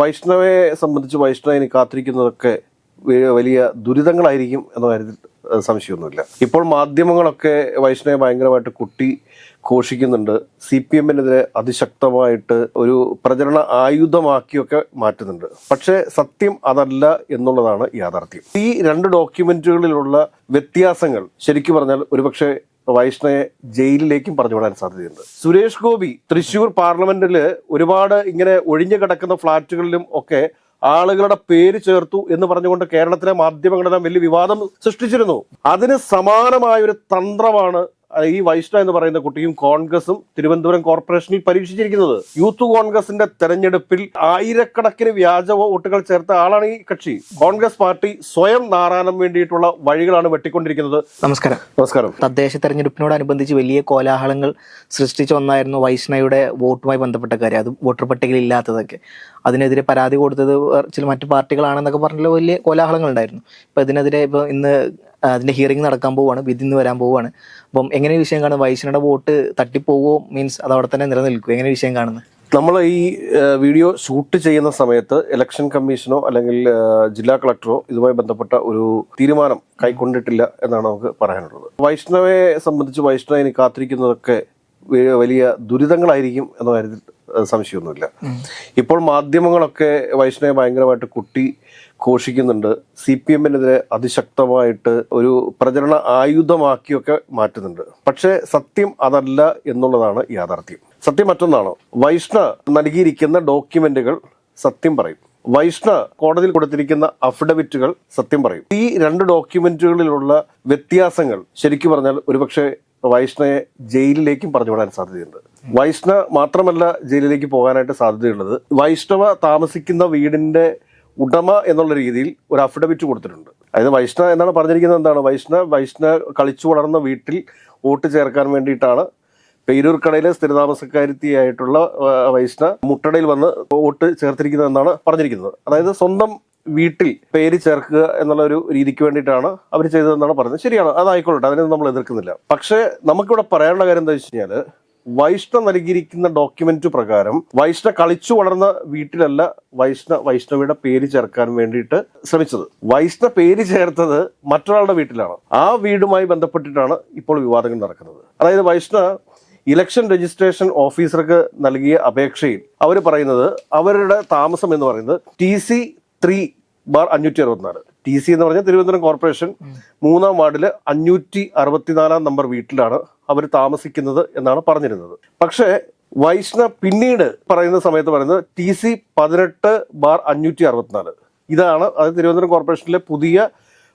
വൈഷ്ണവയെ സംബന്ധിച്ച് വൈഷ്ണവിനെ കാത്തിരിക്കുന്നതൊക്കെ വലിയ ദുരിതങ്ങളായിരിക്കും എന്ന കാര്യത്തിൽ സംശയമൊന്നുമില്ല. ഇപ്പോൾ മാധ്യമങ്ങളൊക്കെ വൈഷ്ണവെ ഭയങ്കരമായിട്ട് കുട്ടി ഘോഷിക്കുന്നുണ്ട്. സി പി എമ്മിനെതിരെ അതിശക്തമായിട്ട് ഒരു പ്രചരണ ആയുധമാക്കിയൊക്കെ മാറ്റുന്നുണ്ട്. പക്ഷേ സത്യം അതല്ല എന്നുള്ളതാണ് യാഥാർത്ഥ്യം. ഈ രണ്ട് ഡോക്യുമെന്റുകളിലുള്ള വ്യത്യാസങ്ങൾ ശരിക്കും പറഞ്ഞാൽ ഒരുപക്ഷെ വൈഷ്ണയെ ജയിലിലേക്കും പറഞ്ഞു വിടാൻ സാധ്യതയുണ്ട്. സുരേഷ് ഗോപി തൃശൂർ പാർലമെന്റിൽ ഒരുപാട് ഇങ്ങനെ ഒഴിഞ്ഞു കിടക്കുന്ന ഫ്ളാറ്റുകളിലും ഒക്കെ ആളുകളുടെ പേര് ചേർത്തു എന്ന് പറഞ്ഞുകൊണ്ട് കേരളത്തിലെ മാധ്യമങ്ങളെല്ലാം വലിയ വിവാദം സൃഷ്ടിച്ചിരുന്നു. അതിന് സമാനമായ ഒരു തന്ത്രമാണ് ഈ വൈഷ്ണവ് എന്ന് പറയുന്ന കുട്ടിയും കോൺഗ്രസും തിരുവനന്തപുരം കോർപ്പറേഷനിൽ പരീക്ഷിച്ചിരിക്കുന്നത്. യൂത്ത് കോൺഗ്രസിന്റെ തെരഞ്ഞെടുപ്പിൽ ആയിരക്കണക്കിന് വ്യാജ വോട്ടുകൾ ചേർത്ത ആളാണ് ഈ കക്ഷി. കോൺഗ്രസ് പാർട്ടി സ്വയം നാറാനും വേണ്ടിയിട്ടുള്ള വഴികളാണ് വെട്ടിക്കൊണ്ടിരിക്കുന്നത്. നമസ്കാരം. നമസ്കാരം. തദ്ദേശ തെരഞ്ഞെടുപ്പിനോടനുബന്ധിച്ച് വലിയ കോലാഹലങ്ങൾ സൃഷ്ടിച്ച ഒന്നായിരുന്നു വൈഷ്ണയുടെ വോട്ടുമായി ബന്ധപ്പെട്ട കാര്യം അത് വോട്ടർ പട്ടികയിൽ ഇല്ലാത്തതൊക്കെ അതിനെതിരെ പരാതി കൊടുത്തത് ചില മറ്റു പാർട്ടികളാണെന്നൊക്കെ പറഞ്ഞ വലിയ കോലാഹലങ്ങൾ ഉണ്ടായിരുന്നു. ഇപ്പൊ ഇതിനെതിരെ ഇപ്പൊ ഇന്ന് അതിന്റെ ഹിയറിംഗ് നടക്കാൻ പോവുകയാണ് വിധി ഇന്ന് വരാൻ പോവുകയാണ് അപ്പം എങ്ങനെ വിഷയം കാണുന്നത് വൈഷ്ണയുടെ വോട്ട് തട്ടിപ്പോവോ? മീൻസ് അത് അവിടെ തന്നെ നിലനിൽക്കും എങ്ങനെ വിഷയം കാണുന്നത് നമ്മൾ ഈ വീഡിയോ ഷൂട്ട് ചെയ്യുന്ന സമയത്ത് ഇലക്ഷൻ കമ്മീഷനോ അല്ലെങ്കിൽ ജില്ലാ കളക്ടറോ ഇതുമായി ബന്ധപ്പെട്ട ഒരു തീരുമാനം കൈക്കൊണ്ടിട്ടില്ല എന്നാണ് നമുക്ക് പറയാനുള്ളത്. വൈഷ്ണവയെ സംബന്ധിച്ച് വൈഷ്ണവിനെ കാത്തിരിക്കുന്നതൊക്കെ വലിയ ദുരിതങ്ങളായിരിക്കും എന്ന കാര്യത്തിൽ സംശയമൊന്നുമില്ല. ഇപ്പോൾ മാധ്യമങ്ങളൊക്കെ വൈഷ്ണവയെ ഭയങ്കരമായിട്ട് കുട്ടി ഘോഷിക്കുന്നുണ്ട്. സി പി എമ്മിനെതിരെ അതിശക്തമായിട്ട് ഒരു പ്രചരണ ആയുധമാക്കിയൊക്കെ മാറ്റുന്നുണ്ട്. പക്ഷേ സത്യം അതല്ല എന്നുള്ളതാണ് യാഥാർത്ഥ്യം. സത്യം മറ്റൊന്നാണ്. വൈഷ്ണ നൽകിയിരിക്കുന്ന ഡോക്യുമെന്റുകൾ സത്യം പറയും. വൈഷ്ണ കോടതിയിൽ കൊടുത്തിരിക്കുന്ന അഫിഡവിറ്റുകൾ സത്യം പറയും. ഈ രണ്ട് ഡോക്യുമെന്റുകളിലുള്ള വ്യത്യാസങ്ങൾ ശരിക്കും പറഞ്ഞാൽ ഒരുപക്ഷെ വൈഷ്ണയെ ജയിലിലേക്കും പറഞ്ഞു വിടാൻ സാധ്യതയുണ്ട്. വൈഷ്ണ മാത്രമല്ല ജയിലിലേക്ക് പോകാനായിട്ട് സാധ്യതയുള്ളത്. വൈഷ്ണവ താമസിക്കുന്ന വീടിന്റെ ഉടമ എന്നുള്ള രീതിയിൽ ഒരു അഫിഡവിറ്റ് കൊടുത്തിട്ടുണ്ട്. അതായത് വൈഷ്ണ എന്നാണ് പറഞ്ഞിരിക്കുന്നത് എന്താണ്? വൈഷ്ണ വൈഷ്ണ കളിച്ചു വളർന്ന വീട്ടിൽ വോട്ട് ചേർക്കാൻ വേണ്ടിയിട്ടാണ് പേരൂർക്കടയിലെ സ്ഥിരതാമസക്കാരിയായിട്ടുള്ള ആ, വൈഷ്ണ മുട്ടടയിൽ വന്ന് വോട്ട് ചേർത്തിരിക്കുന്നതെന്നാണ് പറഞ്ഞിരിക്കുന്നത്. അതായത് സ്വന്തം വീട്ടിൽ പേര് ചേർക്കുക എന്നുള്ള ഒരു രീതിക്ക് വേണ്ടിയിട്ടാണ് അവർ ചെയ്തതെന്നാണ് പറയുന്നത് ശരിയാണ് അതായിക്കൊള്ളട്ടെ അതിനെ നമ്മൾ എതിർക്കുന്നില്ല. പക്ഷേ നമുക്കിവിടെ പറയാനുള്ള കാര്യം എന്താ വെച്ച് കഴിഞ്ഞാൽ വൈഷ്ണ നൽകിയിരിക്കുന്ന ഡോക്യുമെന്റ് പ്രകാരം വൈഷ്ണ കളിച്ചു വളർന്ന വീട്ടിലല്ല വൈഷ്ണ വൈഷ്ണവിയുടെ പേര് ചേർക്കാൻ വേണ്ടിയിട്ട് ശ്രമിച്ചത്. വൈഷ്ണ പേര് ചേർത്തത് മറ്റൊരാളുടെ വീട്ടിലാണ്. ആ വീടുമായി ബന്ധപ്പെട്ടിട്ടാണ് ഇപ്പോൾ വിവാദങ്ങൾ നടക്കുന്നത്. അതായത് വൈഷ്ണ ഇലക്ഷൻ രജിസ്ട്രേഷൻ ഓഫീസർക്ക് നൽകിയ അപേക്ഷയിൽ അവർ പറയുന്നത് അവരുടെ താമസം എന്ന് പറയുന്നത് ടി സി ത്രീ ബാർ അഞ്ഞൂറ്റി അറുപത്തിനാല്. ടി സി എന്ന് പറഞ്ഞാൽ തിരുവനന്തപുരം കോർപ്പറേഷൻ മൂന്നാം വാർഡിൽ അഞ്ഞൂറ്റി അറുപത്തിനാലാം നമ്പർ വീട്ടിലാണ് അവർ താമസിക്കുന്നത് എന്നാണ് പറഞ്ഞിരുന്നത്. പക്ഷേ വൈഷ്ണ പിന്നീട് പറയുന്ന സമയത്ത് പറയുന്നത് ടി സി പതിനെട്ട് ബാർ അഞ്ഞൂറ്റി അറുപത്തിനാല്. ഇതാണ് അത് തിരുവനന്തപുരം കോർപ്പറേഷനിലെ പുതിയ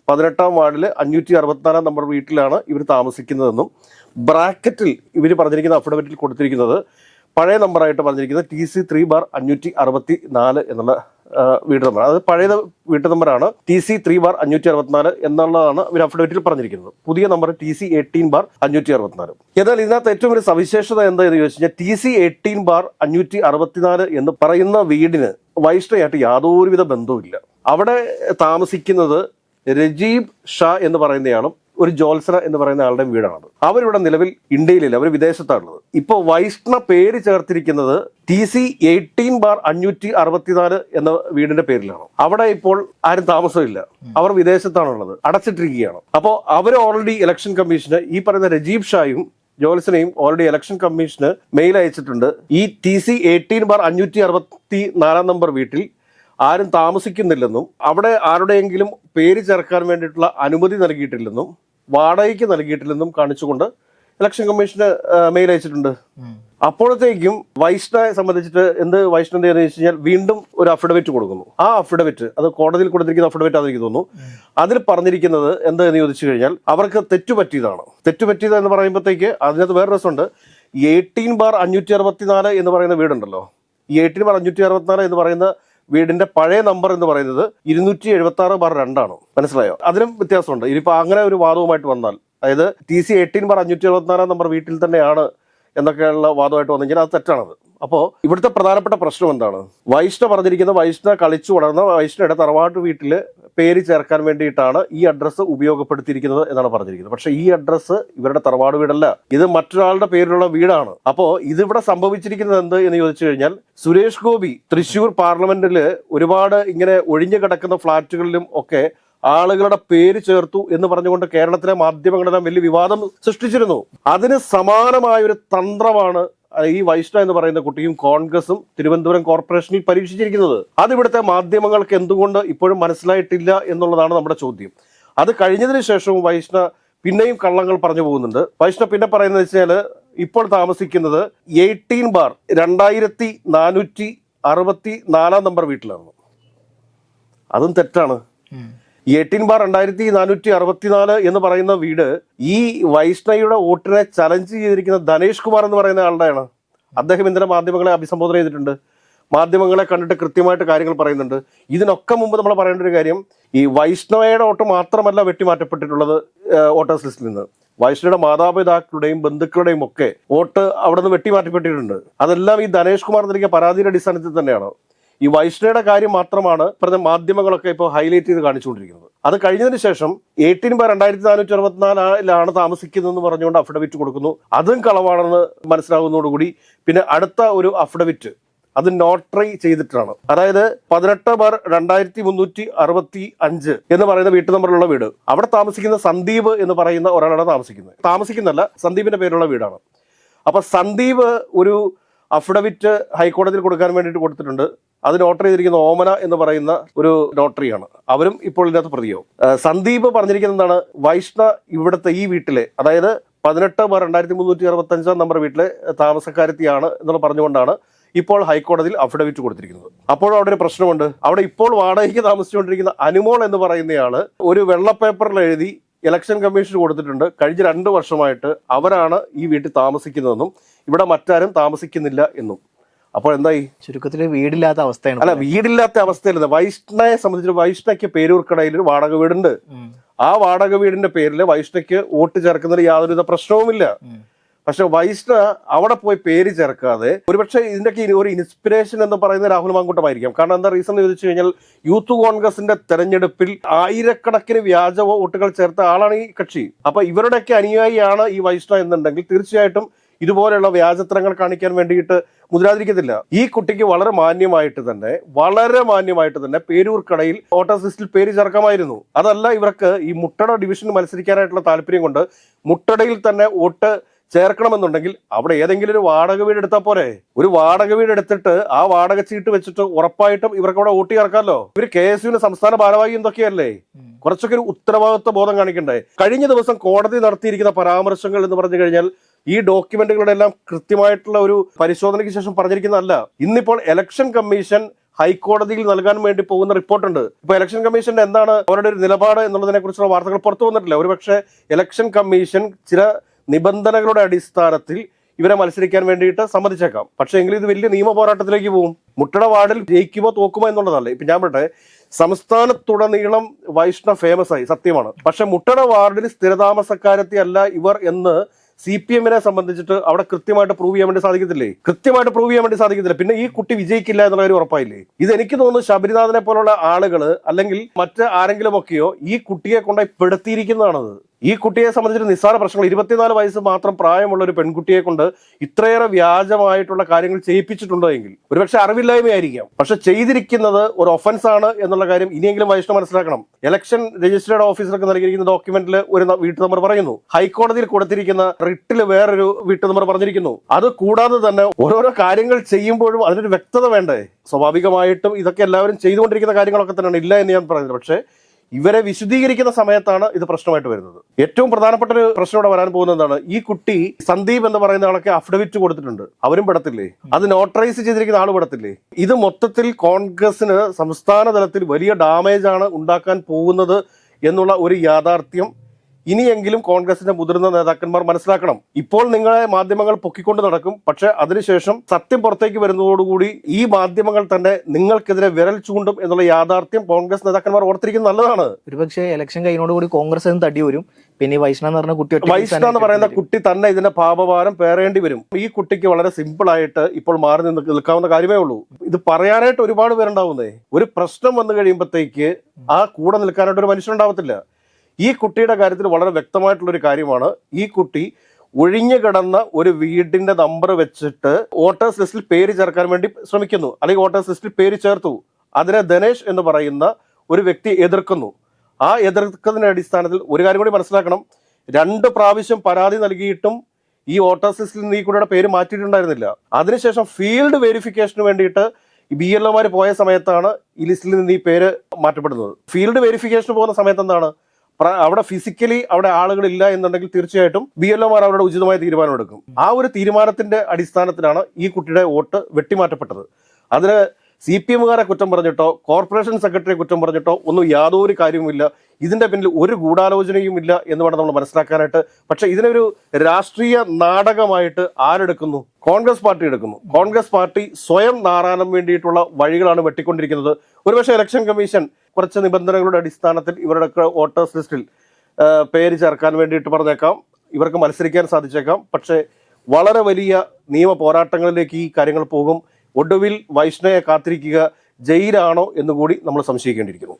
പതിനെട്ടാം വാർഡിൽ അഞ്ഞൂറ്റി അറുപത്തിനാലാം നമ്പർ വീട്ടിലാണ് ഇവർ താമസിക്കുന്നതെന്നും ബ്രാക്കറ്റിൽ ഇവർ പറഞ്ഞിരിക്കുന്ന അഫിഡവിറ്റിൽ കൊടുത്തിരിക്കുന്നത് പഴയ നമ്പറായിട്ട് പറഞ്ഞിരിക്കുന്നത് ടി സി ത്രീ ബാർ അഞ്ഞൂറ്റി അറുപത്തി നാല് എന്നുള്ള ആ, വീട് നമ്പർ അത് പഴയ വീട്ടു നമ്പറാണ് ടി സി ത്രീ ബാർ അഞ്ഞൂറ്റി അറുപത്തിനാല് എന്നുള്ളതാണ് ഇവർ അഫിഡവിറ്റിൽ പറഞ്ഞിരിക്കുന്നത്. പുതിയ number T C eighteen bar അഞ്ഞൂറ്റി അറുപത്തിനാല് എന്നാൽ ഇതിനകത്ത് ഏറ്റവും ഒരു സവിശേഷത എന്താ എന്ന് ചോദിച്ചു കഴിഞ്ഞാൽ ടി സി എയ്റ്റീൻ ബാർ അഞ്ഞൂറ്റി അറുപത്തിനാല് എന്ന് പറയുന്ന വീടിന് വൈഷ്ണയായിട്ട് യാതൊരുവിധ ബന്ധവുമില്ല. അവിടെ താമസിക്കുന്നത് രജീബ് ഷാ എന്ന് പറയുന്നയാളും ഒരു ജോത്സന എന്ന് പറയുന്ന ആളുടെ വീടാണത്. അവരിവിടെ നിലവിൽ ഇന്ത്യയിലില്ല അവർ വിദേശത്താണുള്ളത്. ഇപ്പൊ വൈഷ്ണ പേര് ചേർത്തിരിക്കുന്നത് ടി സി എയ്റ്റീൻ ബാർ അഞ്ഞൂറ്റി അറുപത്തിനാല് എന്ന വീടിന്റെ പേരിലാണ്. അവിടെ ഇപ്പോൾ ആരും താമസമില്ല. അവർ വിദേശത്താണുള്ളത്. അടച്ചിട്ടിരിക്കുകയാണ്. അപ്പോൾ അവർ ഓൾറെഡി ഇലക്ഷൻ കമ്മീഷന് ഈ പറയുന്ന രജീബ് ഷായും ജോത്സനയും ഓൾറെഡി ഇലക്ഷൻ കമ്മീഷന് മെയിൽ അയച്ചിട്ടുണ്ട്. ഈ ടി സി എയ്റ്റീൻ ബാർ അഞ്ഞൂറ്റി അറുപത്തി നാലാം നമ്പർ വീട്ടിൽ ആരും താമസിക്കുന്നില്ലെന്നും അവിടെ ആരുടെയെങ്കിലും പേര് ചേർക്കാൻ വേണ്ടിയിട്ടുള്ള അനുമതി നൽകിയിട്ടില്ലെന്നും വാടകയ്ക്ക് നൽകിയിട്ടില്ലെന്നും കാണിച്ചുകൊണ്ട് ഇലക്ഷൻ കമ്മീഷന് മെയിൽ അയച്ചിട്ടുണ്ട്. അപ്പോഴത്തേക്കും വൈഷ്ണവെ സംബന്ധിച്ചിട്ട് എന്ത് വൈഷ്ണവ് എന്ന് വെച്ച് കഴിഞ്ഞാൽ വീണ്ടും ഒരു അഫിഡവിറ്റ് കൊടുക്കുന്നു. ആ അഫിഡവിറ്റ് അത് കോടതിയിൽ കൊടുത്തിരിക്കുന്ന അഫിഡവിറ്റ് അതെനിക്ക് തോന്നുന്നു. അതിൽ പറഞ്ഞിരിക്കുന്നത് എന്ത് എന്ന് ചോദിച്ചു കഴിഞ്ഞാൽ അവർക്ക് തെറ്റുപറ്റിയതാണ്. തെറ്റുപറ്റിയത് എന്ന് പറയുമ്പോഴത്തേക്ക് അതിനകത്ത് വേറെ രസമുണ്ട്. എയ്റ്റീൻ ബാർ അഞ്ഞൂറ്റി അറുപത്തിനാല് എന്ന് പറയുന്ന വീടുണ്ടല്ലോ. ഈ എയ്റ്റീൻ ബാർ അഞ്ഞൂറ്റി അറുപത്തിനാല് എന്ന് പറയുന്ന വീടിന്റെ പഴയ നമ്പർ എന്ന് പറയുന്നത് ഇരുന്നൂറ്റി എഴുപത്തി ആറ് ബാർ രണ്ടാണ്. മനസ്സിലായോ? അതിനും വ്യത്യാസമുണ്ട്. ഇനിയിപ്പോ അങ്ങനെ ഒരു വാദവുമായിട്ട് വന്നാൽ അതായത് ടി സി എയ്റ്റീൻ ബാർ അഞ്ഞൂറ്റി എഴുപത്തിനാലാം നമ്പർ വീട്ടിൽ തന്നെയാണ് എന്നൊക്കെയുള്ള വാദമായിട്ട് വന്നെങ്കിൽ അത് തെറ്റാണത്. അപ്പോൾ ഇവിടുത്തെ പ്രധാനപ്പെട്ട പ്രശ്നം എന്താണ്? വൈഷ്ണ പറഞ്ഞിരിക്കുന്ന വൈഷ്ണ കളിച്ചു വളർന്ന വൈഷ്ണയുടെ തറവാട്ട് വീട്ടിൽ പേര് ചേർക്കാൻ വേണ്ടിയിട്ടാണ് ഈ അഡ്രസ്സ് ഉപയോഗപ്പെടുത്തിയിരിക്കുന്നത് എന്നാണ് പറഞ്ഞിരിക്കുന്നത്. പക്ഷേ ഈ അഡ്രസ്സ് ഇവരുടെ തറവാട് വീടല്ല. ഇത് മറ്റൊരാളുടെ പേരിലുള്ള വീടാണ്. അപ്പോ ഇതിവിടെ സംഭവിച്ചിരിക്കുന്നത് എന്ത് എന്ന് ചോദിച്ചു കഴിഞ്ഞാൽ സുരേഷ് ഗോപി തൃശൂർ പാർലമെന്റിൽ ഒരുപാട് ഇങ്ങനെ ഒഴിഞ്ഞു കിടക്കുന്ന ഫ്ളാറ്റുകളിലും ഒക്കെ ആളുകളുടെ പേര് ചേർത്തു എന്ന് പറഞ്ഞുകൊണ്ട് കേരളത്തിലെ മാധ്യമങ്ങളെല്ലാം വലിയ വിവാദം സൃഷ്ടിച്ചിരുന്നു. അതിന് സമാനമായ ഒരു തന്ത്രമാണ് ഈ വൈഷ്ണ എന്ന് പറയുന്ന കുട്ടിയും കോൺഗ്രസും തിരുവനന്തപുരം കോർപ്പറേഷനിൽ പരീക്ഷിച്ചിരിക്കുന്നത്. അത് ഇവിടുത്തെ മാധ്യമങ്ങൾക്ക് എന്തുകൊണ്ട് ഇപ്പോഴും മനസ്സിലായിട്ടില്ല എന്നുള്ളതാണ് നമ്മുടെ ചോദ്യം. അത് കഴിഞ്ഞതിന് ശേഷവും വൈഷ്ണ പിന്നെയും കള്ളങ്ങൾ പറഞ്ഞു പോകുന്നുണ്ട്. വൈഷ്ണ പിന്നെ പറയുന്നത് വെച്ചാൽ ഇപ്പോൾ താമസിക്കുന്നത് എയ്റ്റീൻ ബാർ രണ്ടായിരത്തി നാനൂറ്റി അറുപത്തി നാലാം നമ്പർ വീട്ടിലാണ്. അതും തെറ്റാണ്. എയ്റ്റീൻ ബാർ രണ്ടായിരത്തി നാനൂറ്റി അറുപത്തിനാല് എന്ന് പറയുന്ന വീട് ഈ വൈഷ്ണയുടെ വോട്ടിനെ ചലഞ്ച് ചെയ്തിരിക്കുന്ന ധനേഷ് കുമാർ എന്ന് പറയുന്ന ആളുടെയാണ് അദ്ദേഹം ഇന്നലെ മാധ്യമങ്ങളെ അഭിസംബോധന ചെയ്തിട്ടുണ്ട്. മാധ്യമങ്ങളെ കണ്ടിട്ട് കൃത്യമായിട്ട് കാര്യങ്ങൾ പറയുന്നുണ്ട്. ഇതിനൊക്കെ മുമ്പ് നമ്മൾ പറയേണ്ട ഒരു കാര്യം ഈ വൈഷ്ണവയുടെ വോട്ട് മാത്രമല്ല വെട്ടിമാറ്റപ്പെട്ടിട്ടുള്ളത് വോട്ടേഴ്സ് ലിസ്റ്റിൽ നിന്ന്. വൈഷ്ണവയുടെ മാതാപിതാക്കളുടെയും ബന്ധുക്കളുടെയും ഒക്കെ വോട്ട് അവിടെ നിന്ന് വെട്ടിമാറ്റപ്പെട്ടിട്ടുണ്ട്. അതെല്ലാം ഈ ധനേഷ് കുമാർ നൽകിയ പരാതിയുടെ അടിസ്ഥാനത്തിൽ തന്നെയാണ്. ഈ വൈഷ്ണയുടെ കാര്യം മാത്രമാണ് ഇപ്പോഴത്തെ മാധ്യമങ്ങളൊക്കെ ഇപ്പോൾ ഹൈലൈറ്റ് ചെയ്ത് കാണിച്ചുകൊണ്ടിരിക്കുന്നത്. അത് കഴിഞ്ഞതിന് ശേഷം എയ്റ്റീൻ ബൈ രണ്ടായിരത്തി നാനൂറ്റി അറുപത്തിനാലിലാണ് താമസിക്കുന്നതെന്ന് പറഞ്ഞുകൊണ്ട് അഫിഡവിറ്റ് കൊടുക്കുന്നു. അതും കളവാണെന്ന് മനസ്സിലാകുന്നതോടുകൂടി പിന്നെ അടുത്ത ഒരു അഫിഡവിറ്റ് അത് നോട്ടറി ചെയ്തിട്ടാണ്. അതായത് പതിനെട്ട് ബാർ രണ്ടായിരത്തി മുന്നൂറ്റി അറുപത്തി അഞ്ച് എന്ന് പറയുന്ന വീട്ടു നമ്പറിലുള്ള വീട്. അവിടെ താമസിക്കുന്ന സന്ദീപ് എന്ന് പറയുന്ന ഒരാളാണ് താമസിക്കുന്നത്. താമസിക്കുന്നല്ല സന്ദീപിന്റെ പേരുള്ള വീടാണ്. അപ്പൊ സന്ദീപ് ഒരു അഫിഡവിറ്റ് ഹൈക്കോടതിയിൽ കൊടുക്കാൻ വേണ്ടിയിട്ട് കൊടുത്തിട്ടുണ്ട്. അത് നോട്ടറി ചെയ്തിരിക്കുന്ന ഓമന എന്ന് പറയുന്ന ഒരു നോട്ടറിയാണ് അവരും ഇപ്പോൾ ഇതിനകത്ത് പ്രതിയാവും. സന്ദീപ് പറഞ്ഞിരിക്കുന്ന എന്താണ്? വൈഷ്ണ ഇവിടുത്തെ ഈ വീട്ടിലെ അതായത് പതിനെട്ട് ബാർ രണ്ടായിരത്തി മുന്നൂറ്റി അറുപത്തി അഞ്ചാം നമ്പർ വീട്ടിലെ താമസക്കാരത്തിയാണ് എന്നുള്ള പറഞ്ഞുകൊണ്ടാണ് ഇപ്പോൾ ഹൈക്കോടതിയിൽ അഫിഡവിറ്റ് കൊടുത്തിരിക്കുന്നത്. അപ്പോൾ അവിടെ ഒരു പ്രശ്നമുണ്ട്. അവിടെ ഇപ്പോൾ വാടകയ്ക്ക് താമസിച്ചുകൊണ്ടിരിക്കുന്ന അനുമോൾ എന്ന് പറയുന്നയാൾ ഒരു വെള്ള പേപ്പറിൽ എഴുതി ഇലക്ഷൻ കമ്മീഷന് കൊടുത്തിട്ടുണ്ട്. കഴിഞ്ഞ രണ്ട് വർഷമായിട്ട് അവരാണ് ഈ വീട്ടിൽ താമസിക്കുന്നതെന്നും ഇവിടെ മറ്റാരും താമസിക്കുന്നില്ല എന്നും. അപ്പോൾ എന്തായി? ചുരുക്കത്തിൽ വീടില്ലാത്ത അവസ്ഥയാണ് അല്ല വീടില്ലാത്ത അവസ്ഥയല്ല വൈഷ്ണയെ സംബന്ധിച്ച് വൈഷ്ണയ്ക്ക് പേരൂർക്കടയിൽ ഒരു വാടക വീടുണ്ട്. ആ വാടക വീടിന്റെ പേരിൽ വൈഷ്ണയ്ക്ക് വോട്ട് ചേർക്കുന്നതിൽ യാതൊരുവിധ പ്രശ്നവുമില്ല. പക്ഷെ വൈഷ്ണ അവിടെ പോയി പേര് ചേർക്കാതെ ഒരുപക്ഷെ ഇതിന്റെയൊക്കെ ഒരു ഇൻസ്പിറേഷൻ എന്ന് പറയുന്ന രാഹുൽ മാങ്കൂട്ടമായിരിക്കാം. കാരണം എന്താ റീസൺ എന്ന് ചോദിച്ചു കഴിഞ്ഞാൽ യൂത്ത് കോൺഗ്രസിന്റെ തെരഞ്ഞെടുപ്പിൽ ആയിരക്കണക്കിന് വ്യാജ വോട്ടുകൾ ചേർത്ത ആളാണ് ഈ കക്ഷി. അപ്പൊ ഇവരുടെയൊക്കെ അനുയായിയാണ് ഈ വൈഷ്ണ എന്നുണ്ടെങ്കിൽ തീർച്ചയായിട്ടും ഇതുപോലെയുള്ള വ്യാജത്രങ്ങൾ കാണിക്കാൻ വേണ്ടിയിട്ട് മുതിരാതിരിക്കത്തില്ല. ഈ കുട്ടിക്ക് വളരെ മാന്യമായിട്ട് തന്നെ വളരെ മാന്യമായിട്ട് തന്നെ പേരൂർക്കടയിൽ കടയിൽ ഓട്ടോസിസ്റ്റിൽ പേര് ചേർക്കാമായിരുന്നു. അതല്ല ഇവർക്ക് ഈ മുട്ടട ഡിവിഷനിൽ മത്സരിക്കാനായിട്ടുള്ള താല്പര്യം കൊണ്ട് മുട്ടടയിൽ തന്നെ വോട്ട് ചേർക്കണമെന്നുണ്ടെങ്കിൽ അവിടെ ഏതെങ്കിലും ഒരു വാടക വീട് എടുത്താൽ പോരെ. ഒരു വാടക വീട് എടുത്തിട്ട് ആ വാടക ചീട്ട് വെച്ചിട്ട് ഉറപ്പായിട്ടും ഇവർക്ക് അവിടെ വോട്ട് ചേർക്കാമല്ലോ. ഇവർ കെ എസ് യുവിന് സംസ്ഥാന ഭാരവാഹി എന്തൊക്കെയല്ലേ. കുറച്ചൊക്കെ ഒരു ഉത്തരവാദിത്വ ബോധം കാണിക്കണ്ടേ? കഴിഞ്ഞ ദിവസം കോടതി നടത്തിയിരിക്കുന്ന പരാമർശങ്ങൾ എന്ന് പറഞ്ഞു കഴിഞ്ഞാൽ ഈ ഡോക്യുമെന്റുകളുടെ എല്ലാം കൃത്യമായിട്ടുള്ള ഒരു പരിശോധനയ്ക്ക് ശേഷം പറഞ്ഞിരിക്കുന്നതല്ല. ഇന്നിപ്പോൾ ഇലക്ഷൻ കമ്മീഷൻ ഹൈക്കോടതിയിൽ നൽകാൻ വേണ്ടി പോകുന്ന റിപ്പോർട്ടുണ്ട്. ഇപ്പൊ ഇലക്ഷൻ കമ്മീഷന്റെ എന്താണ് അവരുടെ ഒരു നിലപാട് എന്നുള്ളതിനെ കുറിച്ചുള്ള വാർത്തകൾ പുറത്തു വന്നിട്ടില്ല. ഒരുപക്ഷെ ഇലക്ഷൻ കമ്മീഷൻ ചില നിബന്ധനകളുടെ അടിസ്ഥാനത്തിൽ ഇവരെ മത്സരിക്കാൻ വേണ്ടിയിട്ട് സമ്മതിച്ചേക്കാം. പക്ഷേ എങ്കിലും ഇത് വലിയ നിയമ പോരാട്ടത്തിലേക്ക് പോകും മുട്ടട വാർഡിൽ ജയിക്കുമോ തോക്കുമോ എന്നുള്ളതല്ല. ഇപ്പൊ ഞാൻ പറയട്ടെ സംസ്ഥാനത്തുടനീളം വൈഷ്ണവ് ഫേമസ് ആയി സത്യമാണ്. പക്ഷെ മുട്ടട വാർഡിൽ സ്ഥിരതാമസക്കാരത്തെ അല്ല ഇവർ എന്ന് സി പി എമ്മിനെ സംബന്ധിച്ചിട്ട് അവിടെ കൃത്യമായിട്ട് പ്രൂവ് ചെയ്യാൻ വേണ്ടി സാധിക്കത്തില്ലേ? കൃത്യമായിട്ട് പ്രൂവ് ചെയ്യാൻ വേണ്ടി സാധിക്കത്തില്ല. പിന്നെ ഈ കുട്ടി വിജയിക്കില്ല എന്നുള്ള കാര്യം ഉറപ്പായില്ലേ? ഇത് എനിക്ക് തോന്നുന്നു ശബരിനാഥനെ പോലുള്ള ആളുകൾ അല്ലെങ്കിൽ മറ്റ് ആരെങ്കിലും ഒക്കെയോ ഈ കുട്ടിയെ കൊണ്ടായി പെടുത്തിയിരിക്കുന്നതാണത്. ഈ കുട്ടിയെ സംബന്ധിച്ച് നിസ്സാര പ്രശ്നങ്ങൾ. ഇരുപത്തിനാല് വയസ്സ് മാത്രം പ്രായമുള്ള ഒരു പെൺകുട്ടിയെ കൊണ്ട് ഇത്രയേറെ വ്യാജമായിട്ടുള്ള കാര്യങ്ങൾ ചെയ്യിപ്പിച്ചിട്ടുണ്ടോ എങ്കിൽ ഒരുപക്ഷെ അറിവില്ലായ്മയായിരിക്കാം. പക്ഷെ ചെയ്തിരിക്കുന്നത് ഒരു ഒഫൻസ് ആണ് എന്നുള്ള കാര്യം ഇനിയെങ്കിലും വൈഷ്ണവ് മനസ്സിലാക്കണം. ഇലക്ഷൻ രജിസ്ട്രേഡ് ഓഫീസർക്ക് നൽകിയിരിക്കുന്ന ഡോക്യുമെന്റിൽ ഒരു വീട്ടു നമ്പർ പറയുന്നു. ഹൈക്കോടതിയിൽ കൊടുത്തിരിക്കുന്ന റിട്ടിൽ വേറൊരു വീട്ടു നമ്പർ പറഞ്ഞിരിക്കുന്നു. അത് കൂടാതെ തന്നെ ഓരോരോ കാര്യങ്ങൾ ചെയ്യുമ്പോഴും അതിനൊരു വ്യക്തത വേണ്ടേ? സ്വാഭാവികമായിട്ടും ഇതൊക്കെ എല്ലാവരും ചെയ്തുകൊണ്ടിരിക്കുന്ന കാര്യങ്ങളൊക്കെ തന്നെയാണ്. ഇല്ല എന്ന് ഞാൻ പറയുന്നത് പക്ഷേ ഇവരെ വിശദീകരിക്കുന്ന സമയത്താണ് ഇത് പ്രശ്നമായിട്ട് വരുന്നത്. ഏറ്റവും പ്രധാനപ്പെട്ട ഒരു പ്രശ്നം ഇവിടെ വരാൻ പോകുന്നതാണ് ഈ കുട്ടി സന്ദീപ് എന്ന് പറയുന്ന ആളൊക്കെ അഫിഡവിറ്റ് കൊടുത്തിട്ടുണ്ട്. അവരും പെടത്തില്ലേ? അത് നോട്ടറൈസ് ചെയ്തിരിക്കുന്ന ആൾ പെടത്തില്ലേ? ഇത് മൊത്തത്തിൽ കോൺഗ്രസിന് സംസ്ഥാന തലത്തിൽ വലിയ ഡാമേജ് ആണ് ഉണ്ടാക്കാൻ പോകുന്നത് എന്നുള്ള ഒരു യാഥാർത്ഥ്യം ഇനിയെങ്കിലും കോൺഗ്രസിന്റെ മുതിർന്ന നേതാക്കന്മാർ മനസ്സിലാക്കണം. ഇപ്പോൾ നിങ്ങളെ മാധ്യമങ്ങൾ പൊക്കിക്കൊണ്ട് നടക്കും. പക്ഷെ അതിനുശേഷം സത്യം പുറത്തേക്ക് വരുന്നതോടുകൂടി ഈ മാധ്യമങ്ങൾ തന്നെ നിങ്ങൾക്കെതിരെ വിരൽ ചൂണ്ടും എന്നുള്ള യാഥാർത്ഥ്യം കോൺഗ്രസ് നേതാക്കന്മാർ ഓർത്തിരിക്കുന്നത് നല്ലതാണ്. ഒരുപക്ഷെ ഇലക്ഷൻ കഴിഞ്ഞോടുകൂടി കോൺഗ്രസ് തടി വരും. പിന്നെ വൈഷ്ണ എന്ന് പറഞ്ഞ കുട്ടി വൈഷ്ണ എന്ന് പറയുന്ന കുട്ടി തന്നെ ഇതിന്റെ പാപഭാരം പേറേണ്ടി വരും. ഈ കുട്ടിക്ക് വളരെ സിമ്പിൾ ആയിട്ട് ഇപ്പോൾ മാറി നിന്ന് നിൽക്കാവുന്ന കാര്യമേ ഉള്ളൂ. ഇത് പറയാനായിട്ട് ഒരുപാട് പേരുണ്ടാവുന്നേ. ഒരു പ്രശ്നം വന്നു കഴിയുമ്പോഴത്തേക്ക് ആ കൂടെ നിൽക്കാനായിട്ട് ഒരു മനുഷ്യനുണ്ടാവത്തില്ല ഈ കുട്ടിയുടെ കാര്യത്തിൽ വളരെ വ്യക്തമായിട്ടുള്ളൊരു കാര്യമാണ്. ഈ കുട്ടി ഒഴിഞ്ഞു കിടന്ന ഒരു വീടിന്റെ നമ്പർ വെച്ചിട്ട് വോട്ടേഴ്സ് ലിസ്റ്റിൽ പേര് ചേർക്കാൻ വേണ്ടി ശ്രമിക്കുന്നു. അല്ലെങ്കിൽ വോട്ടേഴ്സ് ലിസ്റ്റിൽ പേര് ചേർത്തു. അതിനെ ധനേഷ് എന്ന് പറയുന്ന ഒരു വ്യക്തി എതിർക്കുന്നു. ആ എതിർക്കുന്നതിന്റെ അടിസ്ഥാനത്തിൽ ഒരു കാര്യം കൂടി മനസ്സിലാക്കണം. രണ്ട് പ്രാവശ്യം പരാതി നൽകിയിട്ടും ഈ വോട്ടേഴ്സ് ലിസ്റ്റിൽ നിന്ന് ഈ കുട്ടിയുടെ പേര് മാറ്റിയിട്ടുണ്ടായിരുന്നില്ല. അതിനുശേഷം ഫീൽഡ് വെരിഫിക്കേഷന് വേണ്ടിയിട്ട് ബി എൽ ഒമാർ പോയ സമയത്താണ് ഈ ലിസ്റ്റിൽ നിന്ന് ഈ പേര് മാറ്റപ്പെടുന്നത്. ഫീൽഡ് വെരിഫിക്കേഷന് പോകുന്ന സമയത്ത് എന്താണ്? അവിടെ ഫിസിക്കലി അവിടെ ആളുകളില്ല എന്നുണ്ടെങ്കിൽ തീർച്ചയായിട്ടും ബി എൽ ഒമാർ അവരുടെ ഉചിതമായ തീരുമാനം എടുക്കും ആ ഒരു തീരുമാനത്തിന്റെ അടിസ്ഥാനത്തിലാണ് ഈ കുട്ടിയുടെ വോട്ട് വെട്ടിമാറ്റപ്പെട്ടത്. അതിന് സി പി എമ്മുകാരെ കുറ്റം പറഞ്ഞിട്ടോ കോർപ്പറേഷൻ സെക്രട്ടറിയെ കുറ്റം പറഞ്ഞിട്ടോ ഒന്നും യാതൊരു കാര്യവുമില്ല. ഇതിന്റെ പിന്നിൽ ഒരു ഗൂഢാലോചനയും ഇല്ല എന്ന് വേണം നമ്മൾ മനസ്സിലാക്കാനായിട്ട്. പക്ഷെ ഇതിനൊരു രാഷ്ട്രീയ നാടകമായിട്ട് ആരെടുക്കുന്നു? കോൺഗ്രസ് പാർട്ടി എടുക്കുന്നു. കോൺഗ്രസ് പാർട്ടി സ്വയം നാറാനും വേണ്ടിയിട്ടുള്ള വഴികളാണ് വെട്ടിക്കൊണ്ടിരിക്കുന്നത്. ഒരുപക്ഷെ ഇലക്ഷൻ കമ്മീഷൻ കുറച്ച് നിബന്ധനകളുടെ അടിസ്ഥാനത്തിൽ ഇവരുടെ വോട്ടേഴ്സ് ലിസ്റ്റിൽ പേര് ചേർക്കാൻ വേണ്ടിയിട്ട് പറഞ്ഞേക്കാം. ഇവർക്ക് മത്സരിക്കാൻ സാധിച്ചേക്കാം. പക്ഷേ വളരെ വലിയ നിയമ പോരാട്ടങ്ങളിലേക്ക് ഈ കാര്യങ്ങൾ പോകും. ഒടുവിൽ വൈഷ്ണയെ കാത്തിരിക്കുക ജയിലാണോ എന്നുകൂടി നമ്മൾ സംശയിക്കേണ്ടിയിരിക്കുന്നു.